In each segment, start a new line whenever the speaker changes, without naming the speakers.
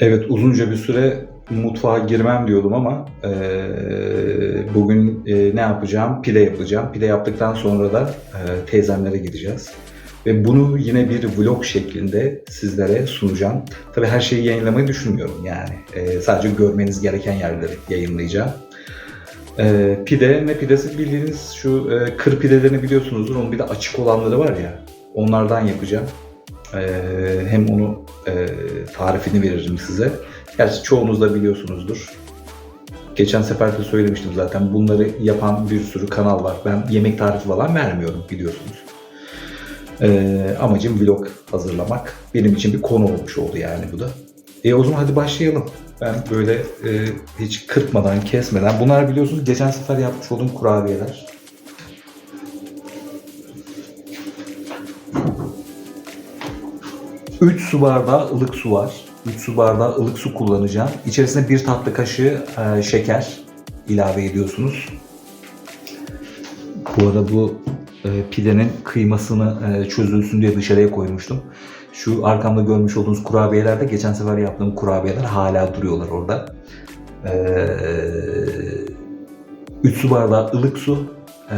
Evet uzunca bir süre mutfağa girmem diyordum ama eee, bugün eee, ne yapacağım? Pide yapacağım. Pide yaptıktan sonra da eee, teyzemlere gideceğiz. Ve bunu yine bir vlog şeklinde sizlere sunacağım. Tabii her şeyi yayınlamayı düşünmüyorum yani. Eee, sadece görmeniz gereken yerleri yayınlayacağım. Eee, pide ne pidesi bildiğiniz şu eee, kır pidelerini biliyorsunuzdur. Onun bir de açık olanları var ya. Onlardan yapacağım. Eee, hem onu eee, tarifini veririm size. Gerçi çoğunuz da biliyorsunuzdur. Geçen sefer de söylemiştim zaten. Bunları yapan bir sürü kanal var. Ben yemek tarifi falan vermiyorum biliyorsunuz. Ee, amacım vlog hazırlamak. Benim için bir konu olmuş oldu yani bu da. E o zaman hadi başlayalım. Ben böyle e, hiç kırpmadan, kesmeden. Bunlar biliyorsunuz geçen sefer yapmış olduğum kurabiyeler. Üç su bardağı ılık su var. 3 su bardağı ılık su kullanacağım. İçerisine bir tatlı kaşığı e, şeker ilave ediyorsunuz. Bu arada bu e, pidenin kıymasını e, çözülsün diye dışarıya koymuştum. Şu arkamda görmüş olduğunuz kurabiyelerde geçen sefer yaptığım kurabiyeler hala duruyorlar orada. E, 3 su bardağı ılık su, e,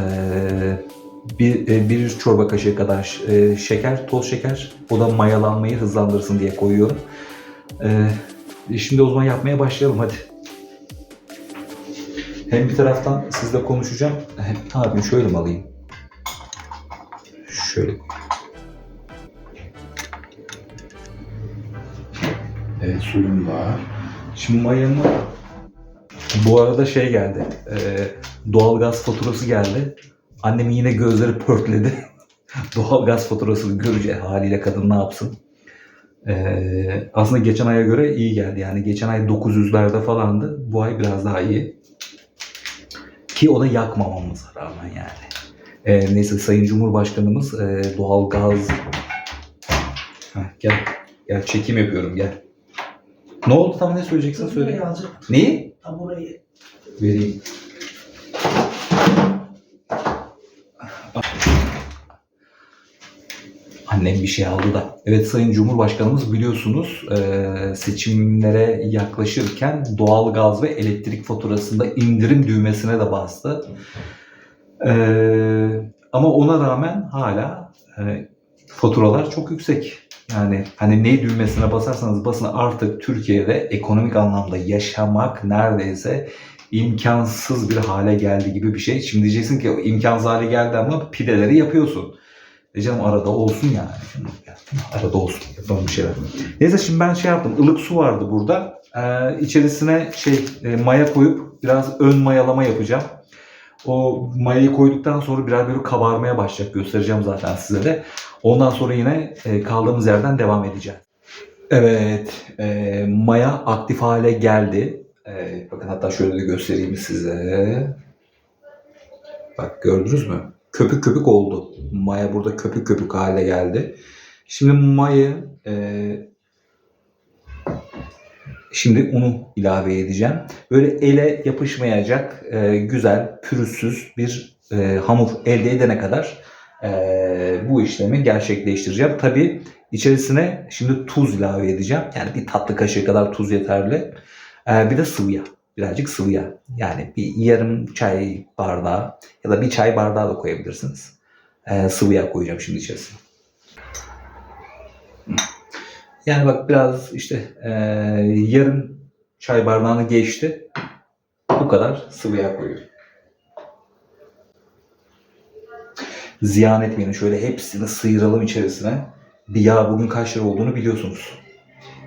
bir, e, bir çorba kaşığı kadar e, şeker, toz şeker. O da mayalanmayı hızlandırsın diye koyuyorum. Ee, şimdi o zaman yapmaya başlayalım hadi. Hem bir taraftan sizle konuşacağım. Ne yapayım şöyle mi alayım? Şöyle. Evet suyum var. Şimdi mayamı bu arada şey geldi. E, doğalgaz faturası geldi. Annem yine gözleri pörtledi. doğalgaz faturasını görünce haliyle kadın ne yapsın? Ee, aslında geçen aya göre iyi geldi. Yani geçen ay 900'lerde falandı. Bu ay biraz daha iyi. Ki o da yakmamamıza rağmen yani. Ee, neyse Sayın Cumhurbaşkanımız e, doğal gaz... Heh, gel. Gel çekim yapıyorum gel. Ne oldu tam ne söyleyeceksin söyle. Neyi?
Tam orayı.
Vereyim. Annem bir şey aldı da. Evet Sayın Cumhurbaşkanımız biliyorsunuz eee, seçimlere yaklaşırken doğal gaz ve elektrik faturasında indirim düğmesine de bastı. Eee, ama ona rağmen hala eee, faturalar çok yüksek. Yani hani ne düğmesine basarsanız basın artık Türkiye'de ekonomik anlamda yaşamak neredeyse imkansız bir hale geldi gibi bir şey. Şimdi diyeceksin ki imkansız hale geldi ama pideleri yapıyorsun. E canım arada olsun yani. Arada olsun. Yapalım bir şeyler. Neyse şimdi ben şey yaptım. Ilık su vardı burada. Ee, içerisine şey e, maya koyup biraz ön mayalama yapacağım. O mayayı koyduktan sonra biraz böyle kabarmaya başlayacak. Göstereceğim zaten size de. Ondan sonra yine e, kaldığımız yerden devam edeceğiz. Evet. e, maya aktif hale geldi. E, bakın hatta şöyle de göstereyim size. Bak gördünüz mü? Köpük köpük oldu. Maya burada köpük köpük hale geldi. Şimdi mayayı e, şimdi unu ilave edeceğim. Böyle ele yapışmayacak e, güzel pürüzsüz bir e, hamur elde edene kadar e, bu işlemi gerçekleştireceğim. Tabi içerisine şimdi tuz ilave edeceğim. Yani bir tatlı kaşığı kadar tuz yeterli. E, bir de sıvı yağ. Birazcık sıvı yağ. Yani bir yarım çay bardağı ya da bir çay bardağı da koyabilirsiniz. E, sıvı yağ koyacağım şimdi içerisine. Yani bak biraz işte e, yarım çay bardağını geçti. Bu kadar sıvı yağ koyuyorum. Ziyan etmeyin. Şöyle hepsini sıyıralım içerisine. Bir yağ bugün kaç lira olduğunu biliyorsunuz.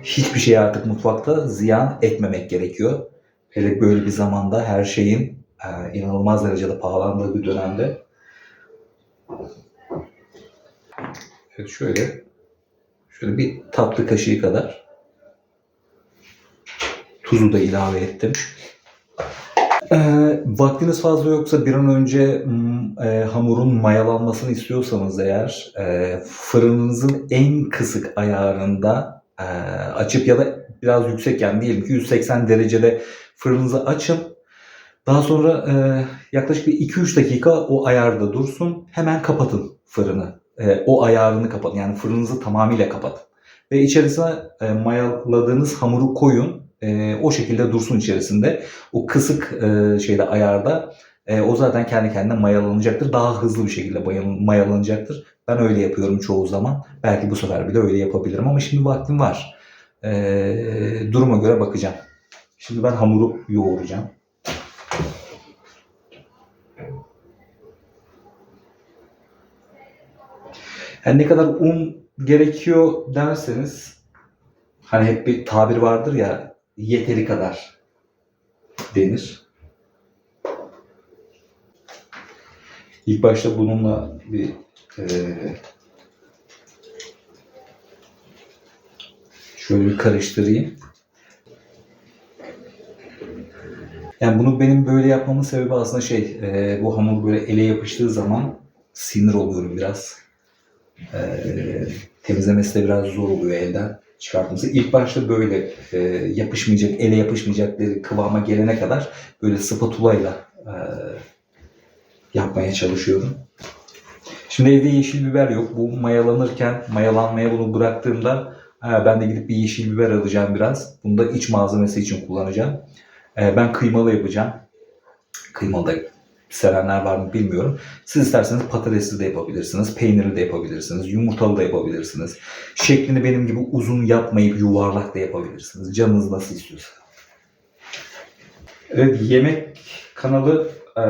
Hiçbir şey artık mutfakta ziyan etmemek gerekiyor. Hele böyle bir zamanda her şeyin e, inanılmaz derecede pahalandığı bir dönemde. Evet şöyle şöyle bir tatlı kaşığı kadar tuzu da ilave ettim. Ee, vaktiniz fazla yoksa bir an önce mm, e, hamurun mayalanmasını istiyorsanız eğer e, fırınınızın en kısık ayarında e, açıp ya da biraz yüksek yani diyelim ki 180 derecede fırınınızı açın. Daha sonra e, yaklaşık bir 2-3 dakika o ayarda dursun. Hemen kapatın fırını. E, o ayarını kapatın. Yani fırınınızı tamamıyla kapatın. ve içerisine e, mayaladığınız hamuru koyun. E, o şekilde dursun içerisinde. O kısık e, şeyde ayarda e, o zaten kendi kendine mayalanacaktır. Daha hızlı bir şekilde mayal- mayalanacaktır. Ben öyle yapıyorum çoğu zaman. Belki bu sefer bile öyle yapabilirim ama şimdi vaktim var. E, duruma göre bakacağım. Şimdi ben hamuru yoğuracağım. Yani ne kadar un gerekiyor derseniz hani hep bir tabir vardır ya yeteri kadar denir. İlk başta bununla bir eee, şöyle bir karıştırayım. Yani bunu benim böyle yapmamın sebebi aslında şey, eee, bu hamur böyle ele yapıştığı zaman sinir oluyorum biraz. Eee, temizlemesi de biraz zor oluyor elden çıkartması. İlk başta böyle eee, yapışmayacak, ele yapışmayacak bir kıvama gelene kadar böyle spatulayla eee, yapmaya çalışıyorum. Şimdi evde yeşil biber yok. Bu mayalanırken, mayalanmaya bunu bıraktığımda ben de gidip bir yeşil biber alacağım biraz. Bunu da iç malzemesi için kullanacağım. Ee, ben kıymalı yapacağım. Kıymalı da sevenler var mı bilmiyorum. Siz isterseniz patatesli de yapabilirsiniz, peynirli de yapabilirsiniz, yumurtalı da yapabilirsiniz. Şeklini benim gibi uzun yapmayıp yuvarlak da yapabilirsiniz. Canınız nasıl istiyorsa. Evet, yemek kanalı e,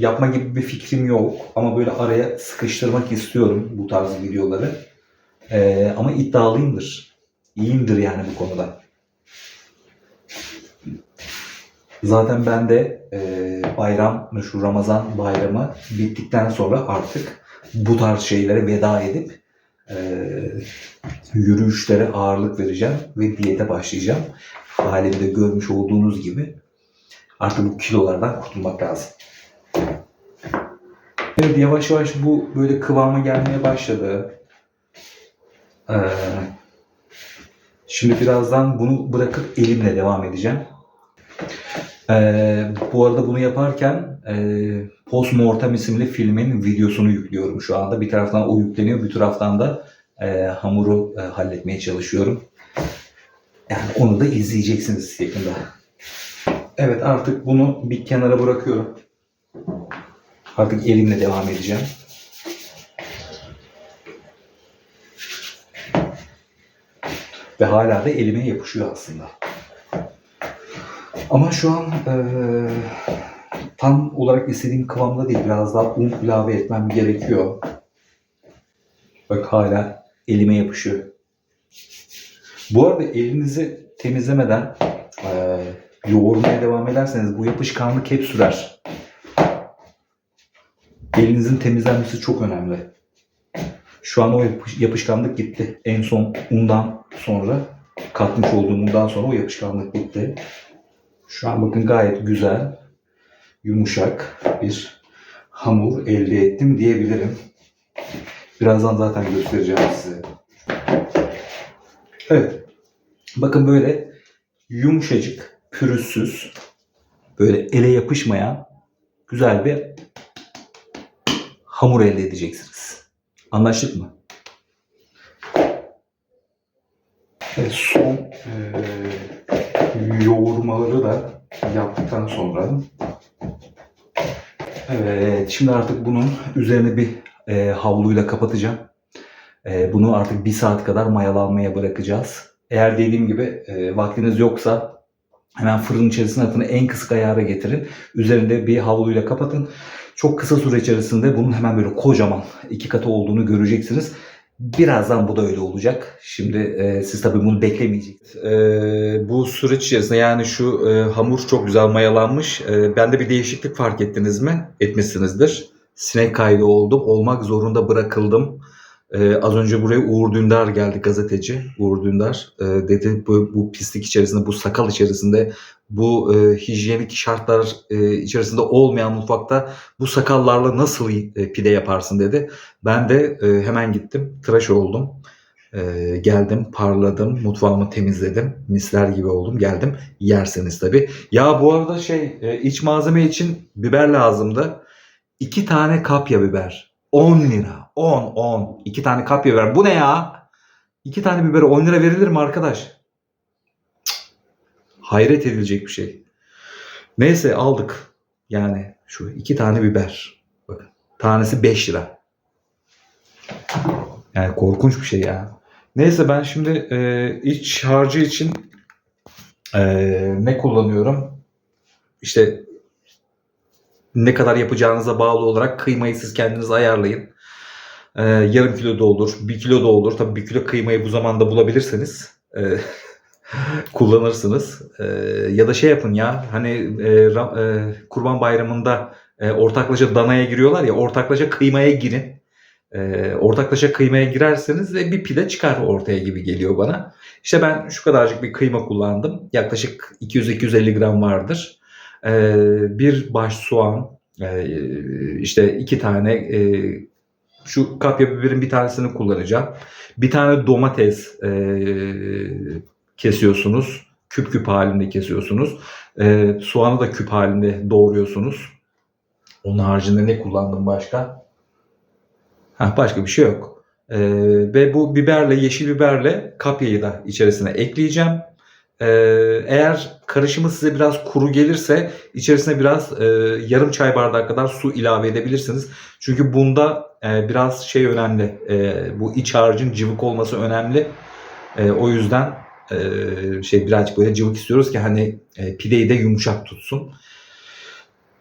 yapma gibi bir fikrim yok. Ama böyle araya sıkıştırmak istiyorum bu tarz videoları. E, ama iddialıyımdır. İyiyimdir yani bu konuda. Zaten ben de e, bayram, şu Ramazan bayramı bittikten sonra artık bu tarz şeylere veda edip e, yürüyüşlere ağırlık vereceğim ve diyete başlayacağım. Halimde görmüş olduğunuz gibi artık bu kilolardan kurtulmak lazım. Evet yavaş yavaş bu böyle kıvama gelmeye başladı. Ee, şimdi birazdan bunu bırakıp elimle devam edeceğim. Ee, bu arada bunu yaparken e, Postmortem isimli filmin videosunu yüklüyorum şu anda. Bir taraftan o yükleniyor, bir taraftan da e, hamuru e, halletmeye çalışıyorum. Yani onu da izleyeceksiniz yakında. Evet artık bunu bir kenara bırakıyorum. Artık elimle devam edeceğim. Ve hala da elime yapışıyor aslında. Ama şu an eee, tam olarak istediğim kıvamda değil. Biraz daha un ilave etmem gerekiyor. Bak hala elime yapışıyor. Bu arada elinizi temizlemeden eee, yoğurmaya devam ederseniz bu yapışkanlık hep sürer. Elinizin temizlenmesi çok önemli. Şu an o yapış- yapışkanlık gitti. En son undan sonra katmış olduğum undan sonra o yapışkanlık gitti. Şu an bakın gayet güzel, yumuşak bir hamur elde ettim diyebilirim. Birazdan zaten göstereceğim size. Evet. Bakın böyle yumuşacık, pürüzsüz, böyle ele yapışmayan güzel bir hamur elde edeceksiniz. Anlaştık mı? Evet, son eee, yoğurmaları da yaptıktan sonra evet şimdi artık bunun üzerine bir eee, havluyla kapatacağım. Eee, bunu artık bir saat kadar mayalanmaya bırakacağız. Eğer dediğim gibi eee, vaktiniz yoksa hemen fırın içerisine atın en kısık ayara getirin. Üzerinde bir havluyla kapatın. Çok kısa süre içerisinde bunun hemen böyle kocaman iki katı olduğunu göreceksiniz. Birazdan bu da öyle olacak. Şimdi e, siz tabii bunu beklemeyeceksiniz. E, bu süreç içerisinde yani şu e, hamur çok güzel mayalanmış. E, bende bir değişiklik fark ettiniz mi? Etmişsinizdir. Sinek kaydı oldum. Olmak zorunda bırakıldım. E, az önce buraya Uğur Dündar geldi gazeteci. Uğur Dündar e, dedi bu, bu pislik içerisinde, bu sakal içerisinde, bu e, hijyenik şartlar e, içerisinde olmayan mutfakta bu sakallarla nasıl e, pide yaparsın dedi. Ben de e, hemen gittim, tıraş oldum. E, geldim, parladım, mutfağımı temizledim. Misler gibi oldum, geldim. Yerseniz tabii. Ya bu arada şey, e, iç malzeme için biber lazımdı. İki tane kapya biber. 10 lira. 10, 10. İki tane kapya biber. Bu ne ya? İki tane bibere 10 lira verilir mi arkadaş? Hayret edilecek bir şey. Neyse aldık. Yani şu iki tane biber. Bakın. Tanesi 5 lira. Yani korkunç bir şey ya. Neyse ben şimdi e, iç harcı için e, ne kullanıyorum? İşte ne kadar yapacağınıza bağlı olarak kıymayı siz kendiniz ayarlayın. E, yarım kilo da olur, bir kilo da olur. Tabii bir kilo kıymayı bu zamanda bulabilirseniz e, kullanırsınız. E, ya da şey yapın ya hani e, Ra- e, Kurban Bayramı'nda e, ortaklaşa danaya giriyorlar ya ortaklaşa kıymaya girin. E, ortaklaşa kıymaya girerseniz de bir pide çıkar ortaya gibi geliyor bana. İşte ben şu kadarcık bir kıyma kullandım. Yaklaşık 200-250 gram vardır. E, bir baş soğan, e, işte iki tane e, şu kapya biberin bir tanesini kullanacağım. Bir tane domates e, kesiyorsunuz. Küp küp halinde kesiyorsunuz. E, soğanı da küp halinde doğruyorsunuz. Onun haricinde ne kullandım başka? Ha, başka bir şey yok. Ee, ve bu biberle, yeşil biberle kapyayı da içerisine ekleyeceğim. Ee, eğer karışımı size biraz kuru gelirse içerisine biraz e, yarım çay bardağı kadar su ilave edebilirsiniz. Çünkü bunda e, biraz şey önemli. E, bu iç harcın cıvık olması önemli. O yüzden şey birazcık böyle cıvık istiyoruz ki hani pideyi de yumuşak tutsun.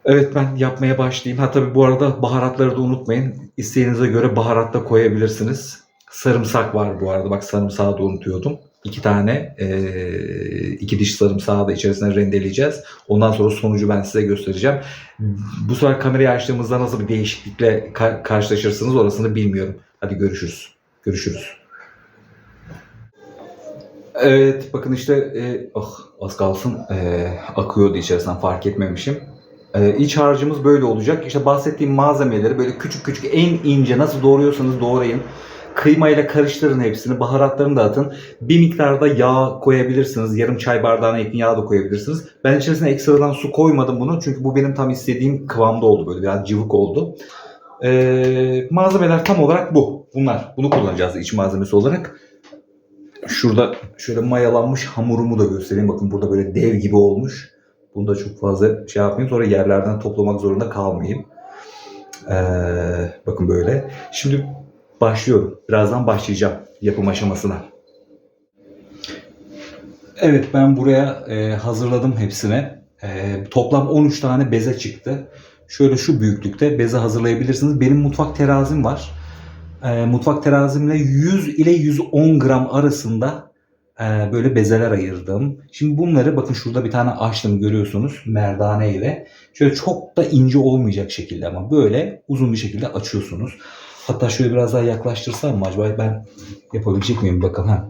Evet ben yapmaya başlayayım. Ha tabii bu arada baharatları da unutmayın. İsteğinize göre baharat da koyabilirsiniz. Sarımsak var bu arada. Bak sarımsağı da unutuyordum. İki tane, eee, iki diş sarımsağı da içerisine rendeleyeceğiz. Ondan sonra sonucu ben size göstereceğim. Bu sefer kamerayı açtığımızda nasıl bir değişiklikle ka- karşılaşırsınız orasını bilmiyorum. Hadi görüşürüz. Görüşürüz. Evet bakın işte e, oh, az kalsın e, akıyordu içerisinden fark etmemişim. E, iç harcımız böyle olacak. İşte bahsettiğim malzemeleri böyle küçük küçük en ince nasıl doğruyorsanız doğrayın. Kıymayla karıştırın hepsini. Baharatlarını da atın. Bir miktarda yağ koyabilirsiniz. Yarım çay bardağına yakın yağ da koyabilirsiniz. Ben içerisine ekstradan su koymadım bunu. Çünkü bu benim tam istediğim kıvamda oldu. Böyle biraz cıvık oldu. E, malzemeler tam olarak bu. Bunlar. Bunu kullanacağız iç malzemesi olarak. Şurada şöyle mayalanmış hamurumu da göstereyim. Bakın burada böyle dev gibi olmuş. Bunu da çok fazla şey yapmayayım. Sonra yerlerden toplamak zorunda kalmayayım. Ee, bakın böyle. Şimdi başlıyorum. Birazdan başlayacağım yapım aşamasına. Evet ben buraya e, hazırladım hepsini. E, toplam 13 tane beze çıktı. Şöyle şu büyüklükte beze hazırlayabilirsiniz. Benim mutfak terazim var. E, mutfak terazimle 100 ile 110 gram arasında e, böyle bezeler ayırdım. Şimdi bunları bakın şurada bir tane açtım görüyorsunuz merdane ile. Şöyle çok da ince olmayacak şekilde ama böyle uzun bir şekilde açıyorsunuz. Hatta şöyle biraz daha yaklaştırsam mı acaba ben yapabilecek miyim bakalım. Ha.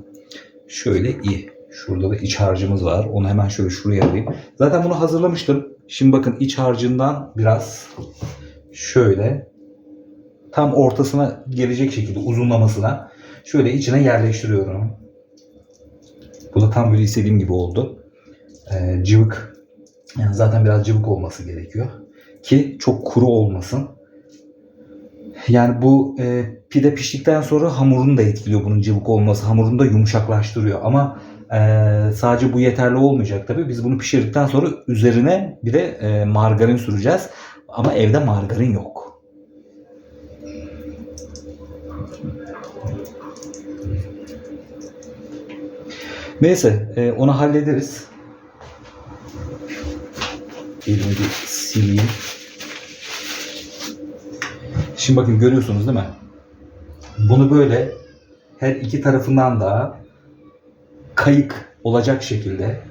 Şöyle iyi. Şurada da iç harcımız var. Onu hemen şöyle şuraya alayım. Zaten bunu hazırlamıştım. Şimdi bakın iç harcından biraz şöyle tam ortasına gelecek şekilde uzunlamasına şöyle içine yerleştiriyorum. Bu da tam böyle istediğim gibi oldu. Ee, cıvık. Yani zaten biraz cıvık olması gerekiyor. Ki çok kuru olmasın. Yani bu e, pide piştikten sonra hamurunu da etkiliyor bunun cıvık olması. Hamurunu da yumuşaklaştırıyor. Ama e, sadece bu yeterli olmayacak tabii. Biz bunu pişirdikten sonra üzerine bir de e, margarin süreceğiz. Ama evde margarin yok. Neyse e, onu hallederiz. Elimi bir sileyim. Şimdi bakın görüyorsunuz değil mi? Bunu böyle her iki tarafından da kayık olacak şekilde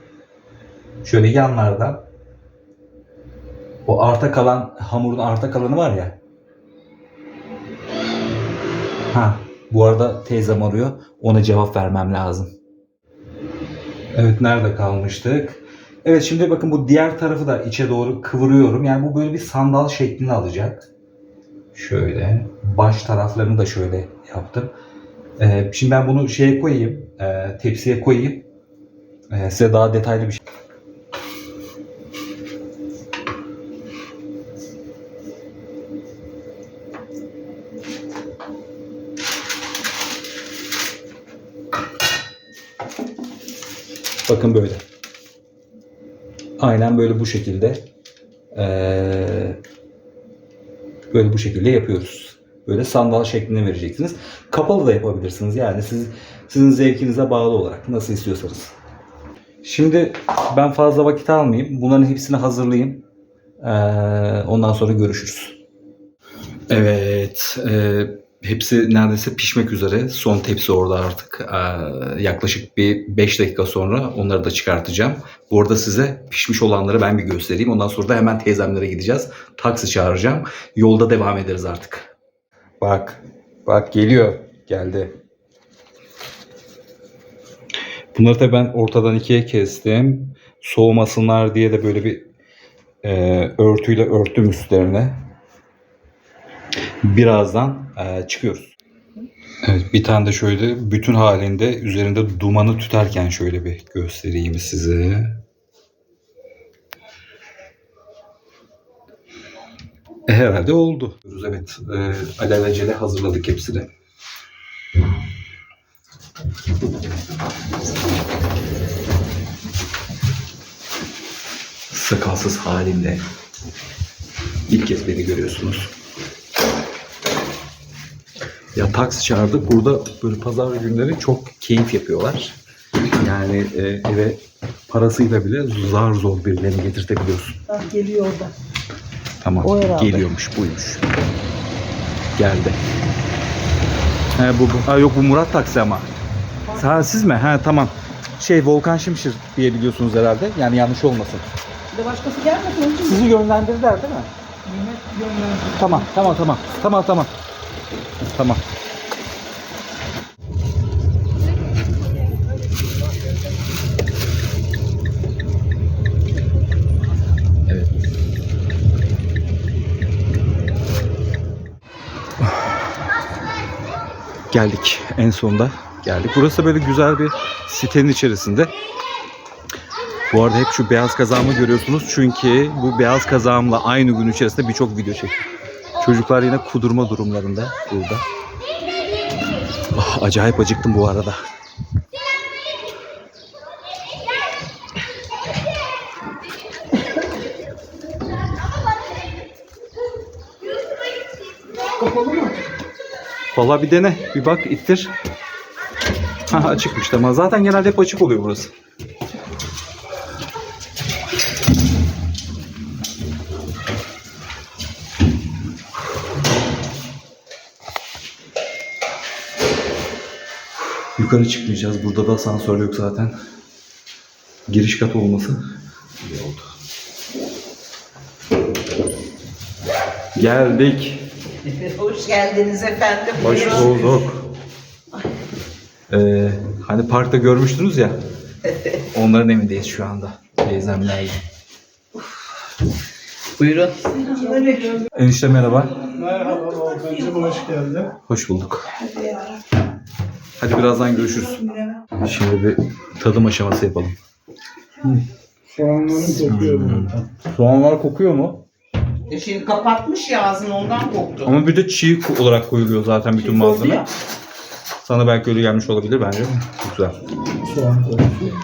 şöyle yanlardan o arta kalan hamurun arta kalanı var ya ha bu arada teyzem arıyor ona cevap vermem lazım. Evet nerede kalmıştık? Evet şimdi bakın bu diğer tarafı da içe doğru kıvırıyorum. Yani bu böyle bir sandal şeklini alacak. Şöyle baş taraflarını da şöyle yaptım. Ee, şimdi ben bunu şeye koyayım, e, tepsiye koyayım. Ee, size daha detaylı bir şey. Bakın böyle. Aynen böyle bu şekilde. Ee, böyle bu şekilde yapıyoruz. Böyle sandal şeklinde vereceksiniz. Kapalı da yapabilirsiniz. Yani siz sizin zevkinize bağlı olarak nasıl istiyorsanız. Şimdi ben fazla vakit almayayım. Bunların hepsini hazırlayayım. Ee, ondan sonra görüşürüz. Evet. e, hepsi neredeyse pişmek üzere. Son tepsi orada artık. Ee, yaklaşık bir 5 dakika sonra onları da çıkartacağım. Bu arada size pişmiş olanları ben bir göstereyim. Ondan sonra da hemen teyzemlere gideceğiz. Taksi çağıracağım. Yolda devam ederiz artık. Bak. Bak geliyor. Geldi. Bunları da ben ortadan ikiye kestim. Soğumasınlar diye de böyle bir e, örtüyle örttüm üstlerine. Birazdan e, çıkıyoruz. Evet, bir tane de şöyle bütün halinde üzerinde dumanı tüterken şöyle bir göstereyim size. E, herhalde oldu. Evet, e, alelacele hazırladık hepsini. Sakalsız halinde ilk kez beni görüyorsunuz. Ya taksi çağırdık. Burada böyle pazar günleri çok keyif yapıyorlar. Yani e, eve parasıyla bile zar zor birilerini getirtebiliyorsun.
Bak geliyor orada.
Tamam.
O herhalde.
Geliyormuş, buymuş. Geldi. He, bu, bu. Ha, yok bu Murat taksi ama. Ha, siz mi? Ha tamam. Şey Volkan Şimşir diye biliyorsunuz herhalde. Yani yanlış olmasın.
Bir de başkası gelmesin onun için.
Sizi yönlendirdiler değil mi?
Nimet yönlendirdi.
Tamam, tamam, tamam. Tamam, tamam. Tamam. Evet. Geldik en sonunda. Geldik. Burası böyle güzel bir sitenin içerisinde. Bu arada hep şu beyaz kazağımı görüyorsunuz. Çünkü bu beyaz kazağımla aynı gün içerisinde birçok video çektim. Çocuklar yine kudurma durumlarında burada. Ah, acayip acıktım bu arada. Vallahi bir dene. Bir bak ittir. Ha açıkmış tamam. Zaten genelde hep açık oluyor burası. Yukarı çıkmayacağız. Burada da asansör yok zaten. Giriş katı olması iyi oldu. Geldik.
Hoş geldiniz efendim.
Hoş
Buyurun.
bulduk. Ee, hani parkta görmüştünüz ya. Onların evindeyiz şu anda. Teyzemlerle.
Buyurun.
Enişte merhaba.
Merhaba Volkan'cığım hoş geldin.
Hoş bulduk. Hadi birazdan görüşürüz. Şimdi bir tadım aşaması yapalım.
Soğanların kokuyor burada.
Soğanlar kokuyor mu?
E şimdi kapatmış ya ağzını ondan koktu.
Ama bir de çiğ olarak koyuluyor zaten bütün
Çiğ oldu
malzeme.
ya.
Sana belki öyle gelmiş olabilir bence. Çok güzel.
Soğan kokusu.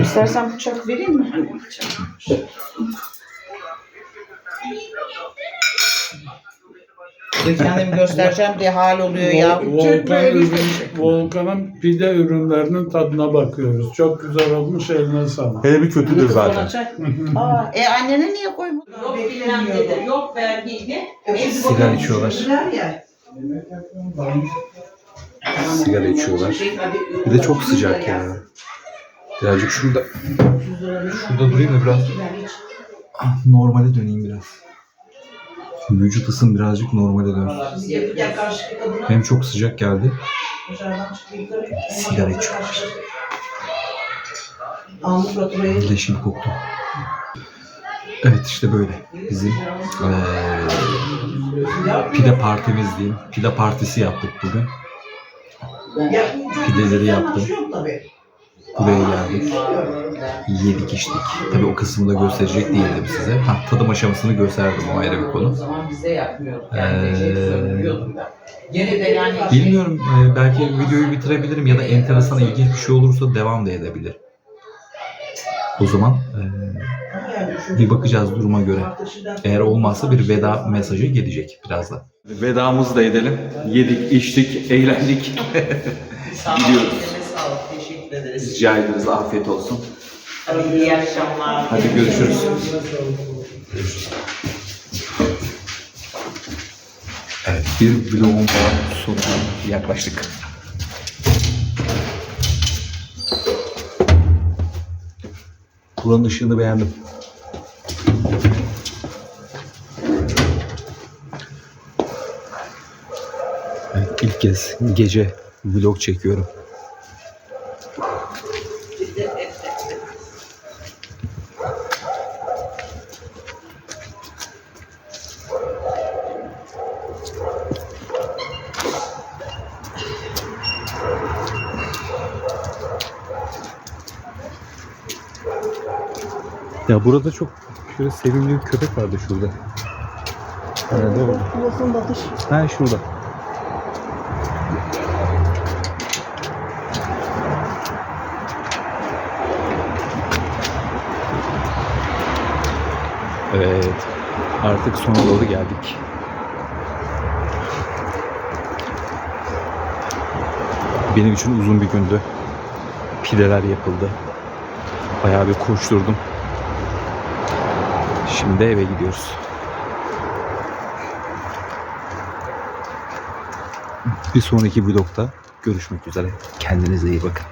İstersen bıçak vereyim mi? Kendimi göstereceğim diye hal oluyor ya.
Vol- Volkan ürün, Volkan'ın pide ürünlerinin tadına bakıyoruz. Çok güzel olmuş eline sağlık.
Hele bir kötüdür zaten.
Aa, e annene niye koymadın?
Yok bilmem dedi, yok vergiydi.
Sigara içiyorlar. Sigara içiyorlar. Bir de çok sıcak ya. Birazcık şurada şurada durayım da biraz Ah, normale döneyim biraz. Vücut ısım birazcık normale dönsün. Hem çok sıcak geldi. Sigara içiyorlar. Leşim koktu. Evet işte böyle. Bizim eee pide partimiz diyeyim. Pide partisi yaptık bugün. Pideleri yaptım. Buraya geldik. Yedik içtik. Tabii o kısmını da gösterecek değildim size. Ha, tadım aşamasını gösterdim o ayrı bir
O
konu.
zaman bize yapmıyor.
Ee,
Yani söylüyordum ben. Gene de yani
Bilmiyorum e, belki videoyu bitirebilirim ya da enteresan ilginç bir şey olursa devam da edebilirim. O zaman e, bir bakacağız duruma göre. Eğer olmazsa bir veda mesajı gelecek birazdan. Vedamızı da edelim. Yedik, içtik, eğlendik. Gidiyoruz.
Teşekkür ederiz.
Rica ederiz. Afiyet olsun.
Hadi iyi akşamlar.
Hadi görüşürüz. Evet, bir vlogun daha sonuna yaklaştık. Buranın ışığını beğendim. Evet, ilk kez gece vlog çekiyorum. Burada çok şöyle sevimli bir köpek vardı şurada. Nerede orada? Ha şurada. Evet. Artık sona doğru geldik. Benim için uzun bir gündü. Pideler yapıldı. Bayağı bir koşturdum. Şimdi eve gidiyoruz. Bir sonraki vlogda görüşmek üzere. Kendinize iyi bakın.